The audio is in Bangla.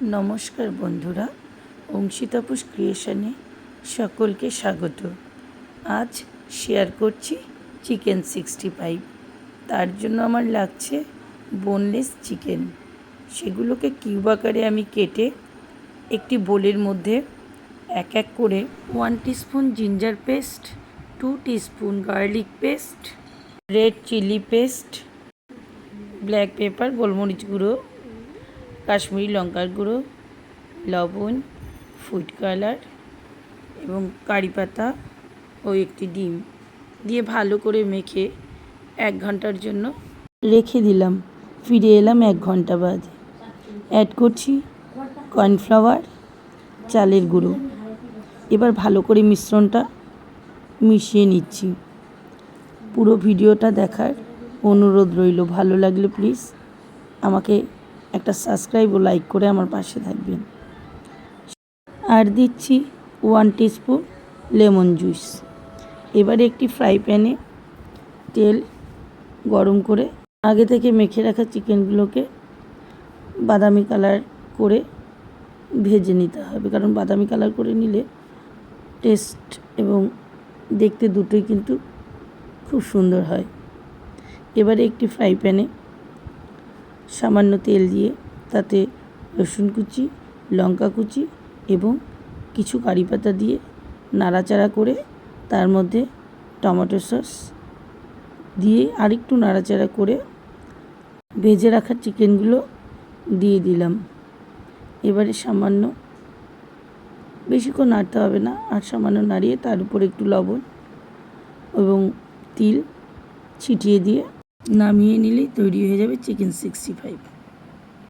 নমস্কার বন্ধুরা অংশিতাপুষ ক্রিয়েশনে সকলকে স্বাগত। আজ শেয়ার করছি চিকেন সিক্সটি ফাইভ তার জন্য আমার লাগছে বোনলেস চিকেন সেগুলোকে কিউব আকারে আমি কেটে একটি বোলের মধ্যে এক এক করে one teaspoon ginger paste two teaspoon garlic paste red chilli paste black pepper গোলমরিচ গুঁড়ো কাশ্মীরি লঙ্কার গুঁড়ো, লবণ ফুড কালার এবং কারি পাতা ও একটি ডিম দিয়ে ভালো করে মেখে এক ঘণ্টার জন্য রেখে দিলাম। ফিরে এলাম এক ঘণ্টা বাদ। অ্যাড করছি কর্নফ্লাওয়ার চালের গুঁড়ো। এবার ভালো করে মিশ্রণটা মিশিয়ে নিচ্ছি। পুরো ভিডিওটা দেখার অনুরোধ রইল। ভালো লাগলে প্লিজ আমাকে একটা সাবস্ক্রাইব ও লাইক করে আমার পাশে থাকবেন। আর দিচ্ছি ওয়ান টিস্পুন লেমন জুস এবারে একটি ফ্রাই প্যানে তেল গরম করে আগে থেকে মেখে রাখা চিকেনগুলোকে বাদামি কালার করে ভেজে নিতে হবে। কারণ বাদামি কালার করে নিলে টেস্ট এবং দেখতে দুটোই কিন্তু খুব সুন্দর হয়। এবারে একটি ফ্রাই প্যানে সামান্য তেল দিয়ে তাতে রসুন কুচি, লঙ্কা কুচি এবং কিছু কারি পাতা দিয়ে নাড়াচাড়া করে তার মধ্যে টমেটো সস দিয়ে আরেকটু নাড়াচাড়া করে ভেজে রাখা চিকেনগুলো দিয়ে দিলাম। এবারে সামান্য বেশিক্ষণ নাড়তে হবে না, আর সামান্য নাড়িয়ে তার উপর একটু লবণ এবং তিল ছিটিয়ে দিয়ে নামিয়ে নিলেই তৈরি হয়ে যাবে চিকেন সিক্সটি ফাইভ।